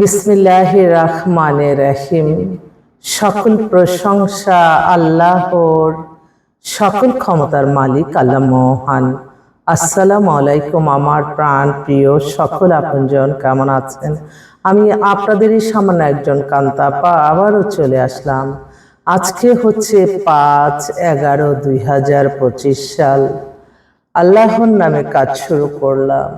বিসমিল্লাহ রহমান রহিম। সকল প্রশংসা আল্লাহর, সকল ক্ষমতার মালিক আল্লাহ মহান। আসসালামু আলাইকুম আমার প্রাণ প্রিয় সকল আপনজন, কেমন আছেন? আমি আপনাদেরই সামান্য একজন কান্তাপা, আবারও চলে আসলাম। আজকে হচ্ছে পাঁচ এগারো দুই হাজার পঁচিশ সাল। আল্লাহর নামে কাজ শুরু করলাম।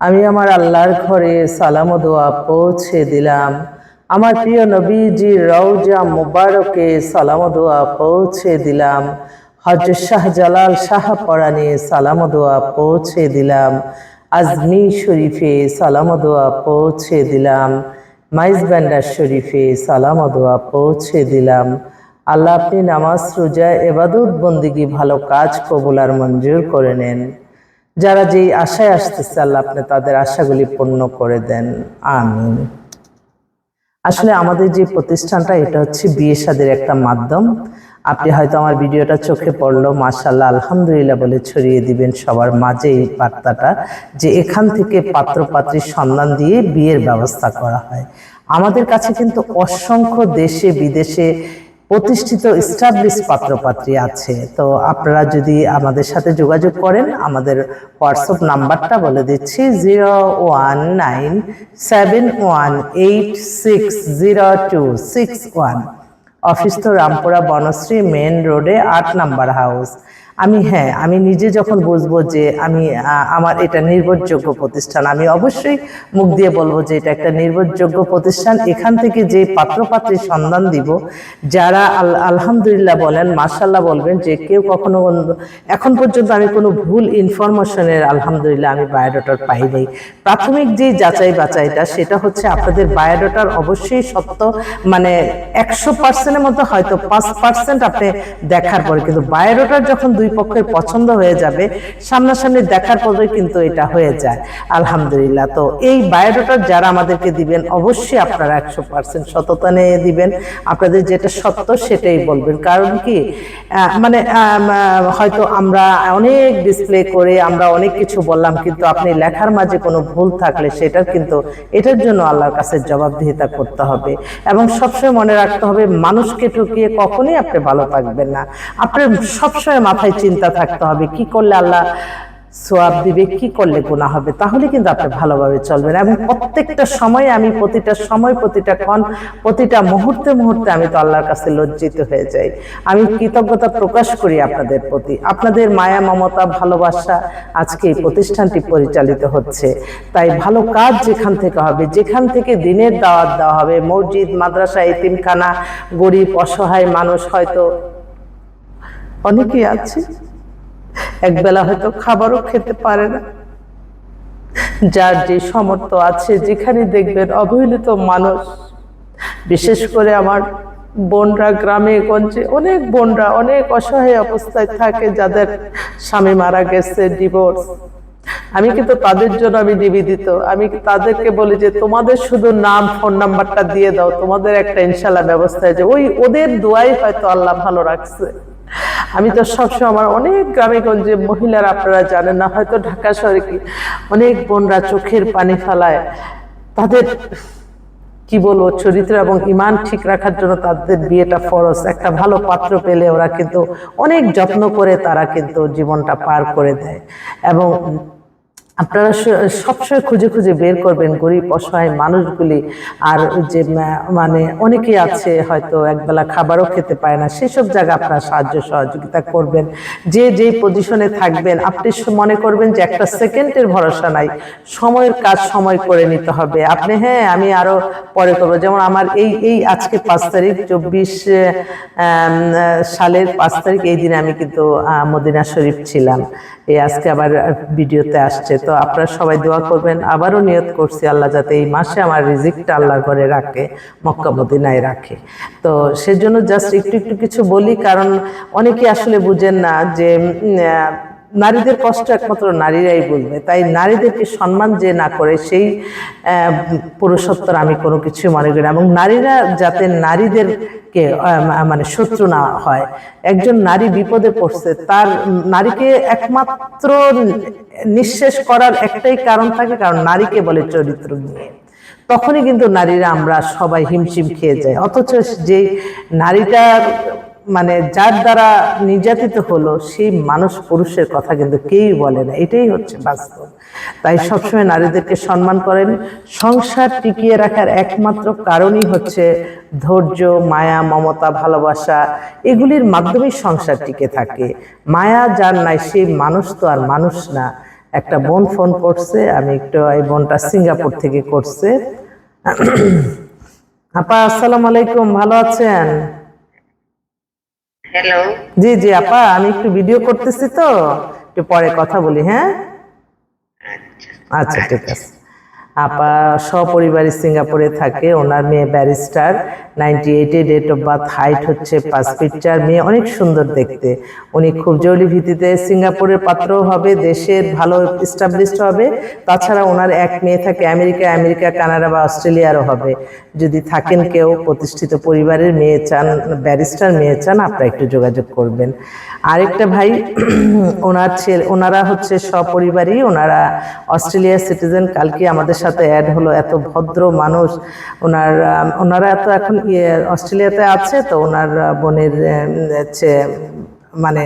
আমি আমার আল্লাহর ঘরে সালাম দোয়া পৌঁছে দিলাম। আমার প্রিয় নবীজির রওজা মুবারকে সালাম দোয়া পৌঁছে দিলাম। হজরত শাহ জালাল শাহ পরাণে সালাম দোয়া পৌঁছে দিলাম। আজমি শরীফে সালাম দোয়া পৌঁছে দিলাম। মাইজ ব্যান্ডার শরীফে সালাম দোয়া পৌঁছে দিলাম। আল্লাহ আপনি নামাজ, রোজা, এবাদত, বন্দিগি ভালো কাজ কবুল আর মঞ্জুর করে নেন। যারা যেই আশায় আসতেছে, আল্লাহ আপনি তাদের আশাগুলি পূর্ণ করে দেন। আমিন। আসলে আমাদের যে প্রতিষ্ঠানটা, এটা হচ্ছে বিয়ে সাদের একটা মাধ্যম। আপনি হয়তো আমার ভিডিওটা চোখে পড়ল মাশাল্লাহ আলহামদুলিল্লাহ বলে ছড়িয়ে দিবেন সবার মাঝে এই বার্তাটা, যে এখান থেকে পাত্র পাত্রপাত্রীর সন্ধান দিয়ে বিয়ের ব্যবস্থা করা হয়। আমাদের কাছে কিন্তু অসংখ্য দেশে, বিদেশে প্রতিষ্ঠিত স্টাবলিশ পাত্রপাত্রী আছে। তো আপনারা যদি আমাদের সাথে যোগাযোগ করেন, আমাদের হোয়াটসঅ্যাপ নাম্বারটা বলে দিচ্ছি zero one nine seven one eight six zero two six one office তো রামপুরা বনশ্রী মেন রোডে আট নাম্বার হাউস আমি হ্যাঁ আমি নিজে যখন বুঝব যে আমি আমার এটা নির্ভরযোগ্য প্রতিষ্ঠান আমি অবশ্যই মুখ দিয়ে বলব যে এটা একটা নির্ভরযোগ্য প্রতিষ্ঠান এখান থেকে যে পাত্রপাত্রীর সন্ধান দিব যারা আলহামদুলিল্লাহ বলেন মার্শাল্লাহ বলবেন যে কেউ কখনো এখন পর্যন্ত আমি কোনো ভুল ইনফরমেশনের আলহামদুলিল্লাহ আমি বায়োডাটার পাই নাই প্রাথমিক যে যাচাই বাছাইটা সেটা হচ্ছে আপনাদের বায়োডাটার অবশ্যই সত্য মানে একশো পার্সেন্টের মধ্যে হয়তো পাঁচ পার্সেন্ট আপনি দেখার পরে কিন্তু বায়োডাটার যখন দুই পক্ষের পছন্দ হয়ে যাবে, সামনাসামনি দেখার পরে কিন্তু এটা হয়ে যায়। আলহামদুলিল্লাহ। তো এই বায়োডাটার যারা আমাদেরকে দিবেন, অবশ্যই আপনারা একশো পার্সেন্ট সততা নিয়ে দিবেন। আপনাদের যেটা সত্য সেটাই বলবেন। কারণ কি মানে হয়তো আমরা অনেক ডিসপ্লে করে, আমরা অনেক কিছু বললাম, কিন্তু আপনি লেখার মাঝে কোনো ভুল থাকলে সেটার কিন্তু এটার জন্য আল্লাহর কাছে জবাবদিহিতা করতে হবে। এবং সবসময় মনে রাখতে হবে, মানুষকে ঠকিয়ে কখনোই আপনি ভালো থাকবেন না। আপনার সবসময় মাথায় চিন্তা থাকতে হবে, কি করলে আল্লাহ সোয়াব দিবে, কি করলে গুণা হবে, তাহলে কিন্তু আপনি ভালোভাবে চলবেন। এবং প্রত্যেকটা সময় আমি প্রতিটা সময়, প্রতিটা ক্ষণ, প্রতিটা মুহূর্তে মুহূর্তে আমি তো আল্লাহর কাছে লজ্জিত হয়ে যাই। আমি কৃতজ্ঞতা প্রকাশ করি আপনাদের প্রতি। আপনাদের মায়া, মমতা, ভালোবাসা আজকে এই প্রতিষ্ঠানটি পরিচালিত হচ্ছে। তাই ভালো কাজ যেখান থেকে হবে, যেখান থেকে দিনের দাওয়াত দেওয়া হবে, মসজিদ, মাদ্রাসা, এতিমখানা, গরিব, অসহায় মানুষ হয়তো অনেকেই আছে। একবেলা হয়তো খাবারও খেতে পারে না। যার যে সমর্থ আছে, যেখানে দেখবেন অবহেলিত মানুষ, বিশেষ করে আমার বোনরা গ্রামে, গঞ্জে, অনেক বোনরা অনেক অসহায় অবস্থায় থাকে, যাদের স্বামী মারা গেছে ডিভোর্স আমি কিন্তু তাদের জন্য আমি নিবেদিত। আমি তাদেরকে বলি যে, তোমাদের শুধু নাম ফোন নাম্বারটা দিয়ে দাও। তোমাদের একটা ইনশাল্লাহ ব্যবস্থা আছে ওই ওদের দোয়াই হয়তো আল্লাহ ভালো রাখছে। আমি তো সবসময় আমার অনেক গ্রামে গঞ্জে মহিলারা আপনারা জানেন না হয়তো ঢাকা শহরে কি অনেক বোনরা চোখের পানি ফেলায়। তাদের কি বলব চরিত্র এবং ইমান ঠিক রাখার জন্য তাদের বিয়েটা ফরজ। একটা ভালো পাত্র পেলে ওরা কিন্তু অনেক যত্ন করে তারা কিন্তু জীবনটা পার করে দেয়। এবং আপনারা সবসময় খুঁজে খুঁজে বের করবেন গরিব, অসহায় মানুষগুলি। আর যে মানে অনেকেই আছে হয়তো একবেলা খাবারও খেতে পায় না। সেসব জায়গা আপনারা সাহায্য, সহযোগিতা করবেন। যে যেই পজিশনে থাকবেন, আপনি মনে করবেন যে একটা সেকেন্ডের ভরসা নাই। সময়ের কাজ সময় করে নিতে হবে। আপনি হ্যাঁ আমি আরও পরে করব। যেমন আমার এই এই আজকে পাঁচ তারিখ, চব্বিশ সালের পাঁচ তারিখ, এই দিনে আমি কিন্তু মদিনা শরীফ ছিলাম। এই আজকে আবার ভিডিওতে আসছে। তো আপনারা সবাই দোয়া করবেন। আবারও নিয়ত করছি আল্লাহ যাতে এই মাসে আমার রিজিকটা আল্লাহ করে রাখে, মক্কা মদিনায় রাখে। তো সেজন্য জাস্ট একটু একটু কিছু বলি, কারণ অনেকে আসলে বুঝেন না যে নারীদের কষ্ট একমাত্র নারীরাই বুঝবে। তাই নারীদেরকে সম্মান যে না করে সেই পুরুষত্বর আমি কোনো কিছু মনে করি এবং নারীরা যাতে নারীদেরকে মানে শত্রু না হয়, একজন নারী বিপদে পড়ছে, তার নারীকে একমাত্র নিঃশেষ করার একটাই কারণ থাকে, কারণ নারীকে বলে চরিত্র নিয়ে। তখনই কিন্তু নারীরা আমরা সবাই হিমশিম খেয়ে যাই। অথচ যে নারীটার মানে যার দ্বারা নির্যাতিত হলো সেই মানুষ পুরুষের কথা কিন্তু কেউই বলে না। এটাই হচ্ছে বাস্তব। তাই সবসময় নারীদেরকে সম্মান করেন। সংসার টিকিয়ে রাখার একমাত্র কারণই হচ্ছে ধৈর্য মায়া মমতা ভালোবাসা। এগুলির মাধ্যমেই সংসার টিকে থাকে। মায়া যার নাই সেই মানুষ তো আর মানুষ না। একটা বোন ফোন করছে আমি একটু এই বোনটা সিঙ্গাপুর থেকে করছে। আপা আসসালামু আলাইকুম ভালো আছেন? হ্যালো জি জি আপা আমি একটু ভিডিও করতেছি তো একটু পরে কথা বলি হ্যাঁ? আচ্ছা ঠিক আছে। আপা সপরিবারে সিঙ্গাপুরে থাকে। ওনার মেয়ে ব্যারিস্টার। নাইনটি এইটে ডেট অফ বার্থ হাইট হচ্ছে পাঁচ ফিট চার মেয়ে। অনেক সুন্দর দেখতে। উনি খুব জরুরি ভিত্তিতে সিঙ্গাপুরের পাত্রও হবে, দেশের ভালো এস্টাবলিশড হবে। তাছাড়া ওনার এক মেয়ে থাকে আমেরিকা আমেরিকা, কানাডা বা অস্ট্রেলিয়ারও হবে। যদি থাকেন কেউ, প্রতিষ্ঠিত পরিবারের মেয়ে চান, ব্যারিস্টার মেয়ে চান, আপনারা একটু যোগাযোগ করবেন। আরেকটা ভাই, ওনার ছেলে, ওনারা হচ্ছে সপরিবারই। ওনারা অস্ট্রেলিয়ার সিটিজেন। কালকে আমাদের সাথে অ্যাড হলো, এত ভদ্র মানুষ। ওনার ওনারা এত এখন ইয়ে অস্ট্রেলিয়াতে আছে, তো ওনার বোনের হচ্ছে মানে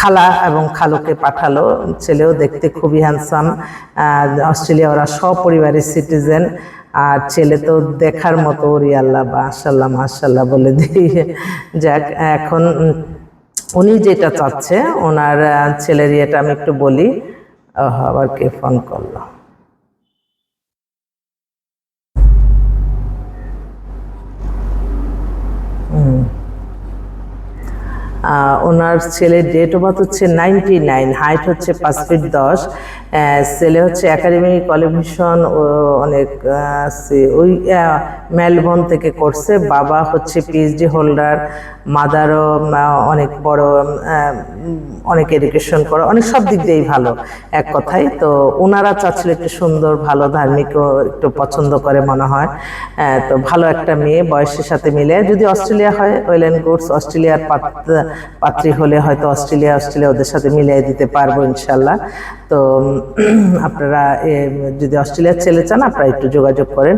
খালা এবং খালুকে পাঠালো। ছেলেও দেখতে খুবই হ্যান্ডসাম অস্ট্রেলিয়া ওরা সপরিবারের সিটিজেন আর ছেলে তো দেখার মতো ওরি আল্লাহ মাশাল্লাহ মাশাল্লাহ বলে দিই। যাক, এখন উনি যেটা চাচ্ছে, ওনার ছেলের ইয়েটা আমি একটু বলি। আবার কে ফোন করল? ওনার ছেলের ডেট অফ বার্থ হচ্ছে নাইনটি নাইন হাইট হচ্ছে পাঁচ ফিট দশ ছেলে হচ্ছে একাডেমি কোয়ালিফিকেশন অনেক ওই মেলবোর্ন থেকে করছে। বাবা হচ্ছে পিএইচডি হোল্ডার মাদারও অনেক বড় অনেক এডুকেশন করে, অনেক সব দিক দিয়েই ভালো, এক কথাই তো ওনারা চাচ্ছিল একটু সুন্দর, ভালো, ধার্মিকও একটু পছন্দ করে মনে হয়। তো ভালো একটা মেয়ে, বয়সের সাথে মিলে। যদি অস্ট্রেলিয়া হয়, ওয়েল অ্যান্ড গুডস, অস্ট্রেলিয়ার পাত- পাত্রী হলে হয়তো অস্ট্রেলিয়া অস্ট্রেলিয়া ওদের সাথে মিলিয়ে দিতে পারব ইনশাল্লাহ। তো আপনারা যদি অস্ট্রেলিয়ার ছেলে চান, আপনারা একটু যোগাযোগ করেন।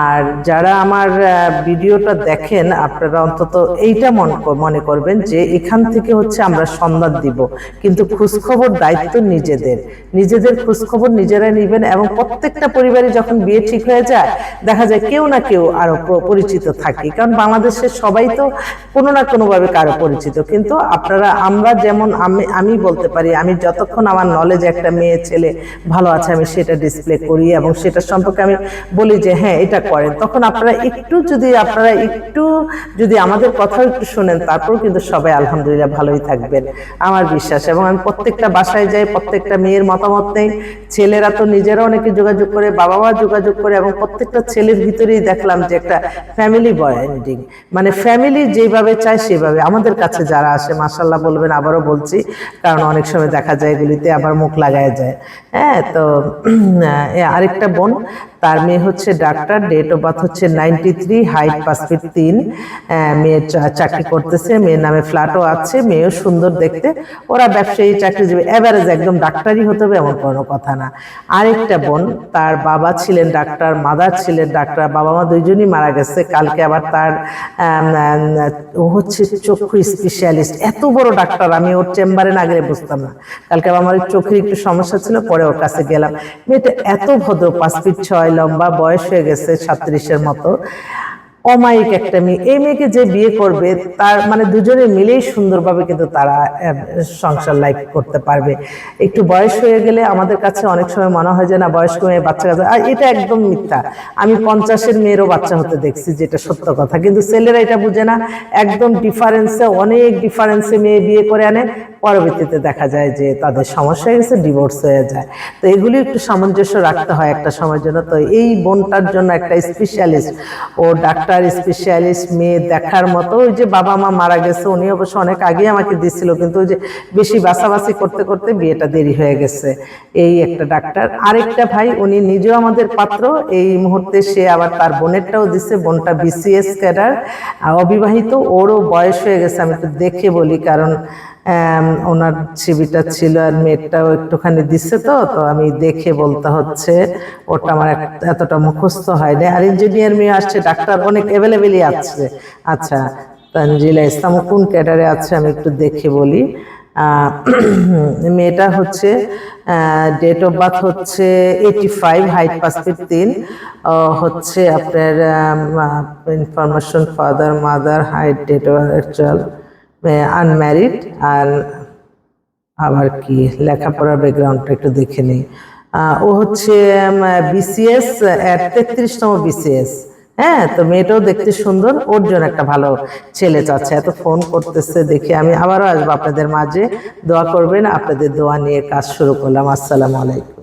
আর যারা আমার ভিডিওটা দেখেন, আপনারা অন্তত এইটা মন মনে করবেন যে এখান থেকে হচ্ছে আমরা সন্ধান দিব। কিন্তু খোঁজখবর দায়িত্ব নিজেদের। নিজেদের খোঁজখবর নিজেরাই নেবেন এবং প্রত্যেকটা পরিবারে যখন বিয়ে ঠিক হয়ে যায়, দেখা যায় কেউ না কেউ আরও পরিচিত থাকে। কারণ বাংলাদেশের সবাই তো কোনো না কোনোভাবে কারও পরিচিত। কিন্তু আপনারা, আমরা যেমন আমি আমি বলতে পারি, আমি যতক্ষণ আমার নলেজ একটা মেয়ে, ছেলে ভালো আছে, আমি সেটা ডিসপ্লে করি এবং সেটা সম্পর্কে আমি বলি যে হ্যাঁ এটা করেন। তখন আপনারা একটু যদি আপনারা একটু যদি আমাদের কথাও একটু শোনেন তারপর কিন্তু সবাই আলহামদুলিল্লাহ ভালোই থাকবেন, আমার বিশ্বাস। এবং আমি প্রত্যেকটা বাসায় যাই, প্রত্যেকটা মেয়ের মতামত নেই। ছেলেরা তো নিজেরা অনেকে যোগাযোগ করে বাবা মা যোগাযোগ করে এবং প্রত্যেকটা ছেলের ভিতরেই দেখলাম যে একটা ফ্যামিলি বন্ডিং মানে ফ্যামিলি যেভাবে চায় সেভাবে। আমাদের কাছে যারা আসে মাসাল্লাহ বলবেন, আবারও বলছি, কারণ অনেক সময় দেখা যায় এগুলিতে আবার মুখ লাগায় যায় হ্যাঁ তো আরেকটা বোন, তার মেয়ে হচ্ছে ডাক্তার ডেট অফ বার্থ হচ্ছে নাইনটি থ্রি হাইট পাঁচ ফিট তিন মেয়ে চাকরি করতেছে, মেয়ের নামে ফ্ল্যাটও আছে, মেয়েও সুন্দর দেখতে, ওরা ব্যবসায়ী, চাকরিজীবী এভারেজ একদম ডাক্তারই হতে হবে এমন কোনো কথা না। আরেকটা বোন, তার বাবা ছিলেন ডাক্তার মাদার ছিলেন ডাক্তার, বাবা মা দুইজনই মারা গেছে, কালকে আবার তার ও হচ্ছে চক্ষু স্পেশালিস্ট এত বড় ডাক্তার, আমি ওর চেম্বারে না গেলে বুঝতাম না। কালকে আবার আমার চোখের একটু সমস্যা ছিল, পরে ওর কাছে গেলাম। মেয়েটা এত ভদ্র, পাঁচ ফিট ছয়, লম্বা, বয়স হয়ে গেছে সাত্রিশের মতো। অমায়িক একটা মেয়ে। এই মেয়েকে যে বিয়ে করবে তার মানে দুজনে মিলেই সুন্দরভাবে কিন্তু তারা সংসার লাইফ করতে পারবে। একটু বয়স হয়ে গেলে আমাদের কাছে অনেক সময় মনে হয় যে না বয়স্ক মেয়ে বাচ্চা কাছে আর এটা একদম মিথ্যা। আমি পঞ্চাশের মেয়েরও বাচ্চা হতে দেখছি যেটা সত্য কথা। কিন্তু ছেলেরা এটা বুঝে না। একদম ডিফারেন্সে অনেক ডিফারেন্সে মেয়ে বিয়ে করে আনে। পরবর্তীতে দেখা যায় যে তাদের সমস্যা হয়ে গেছে ডিভোর্স হয়ে যায়। তো এগুলি একটু সামঞ্জস্য রাখতে হয় একটা সময়ের জন্য। তো এই বোনটার জন্য একটা স্পেশালিস্ট ও ডাক্তার স্পেশালিস্ট মেয়ে দেখার মতো। ওই যে বাবা মা মারা গেছে, উনি অবশ্য অনেক আগে আমাকে দিছিল, কিন্তু ওই যে বেশি বাসাবাসি করতে করতে বিয়েটা দেরি হয়ে গেছে এই একটা ডাক্তার। আরেকটা ভাই, উনি নিজেও আমাদের পাত্র, এই মুহূর্তে সে আবার তার বোনেরটাও দিছে, বোনটা বিসিএস ক্যাডার অবিবাহিত, ওরও বয়স হয়ে গেছে, আমি একটু দেখে বলি, কারণ ওনার ছবিটা ছিল আর মেয়েটাও একটুখানি দিচ্ছে তো তো আমি দেখে বলতে হচ্ছে ওটা আমার এতটা মুখস্থ হয়নি। আর ইঞ্জিনিয়ার মেয়ে আসছে, ডাক্তার অনেক অ্যাভেলেবেলই আছে। আচ্ছা তানজিলা ইসলাম, কোন ক্যাডারে আছে আমি একটু দেখে বলি। মেয়েটা হচ্ছে ডেট অফ বার্থ হচ্ছে এইটি ফাইভ হাইট পাঁচ ফিট তিন। হচ্ছে আপনার information father mother height date of actual unmarried আর আবার কি লেখাপড়ার ব্যাকগ্রাউন্ডটা একটু দেখে নিই। ও হচ্ছে বিসিএস তেত্রিশতম বিসিএস হ্যাঁ তো মেয়েটাও দেখতে সুন্দর, ওর জন্য একটা ভালো ছেলে চাচ্ছে। এত ফোন করতেছে দেখে আমি আবারও আসব আপনাদের মাঝে। দোয়া করবেন, আপনাদের দোয়া নিয়ে কাজ শুরু করলাম। আসসালামু আলাইকুম।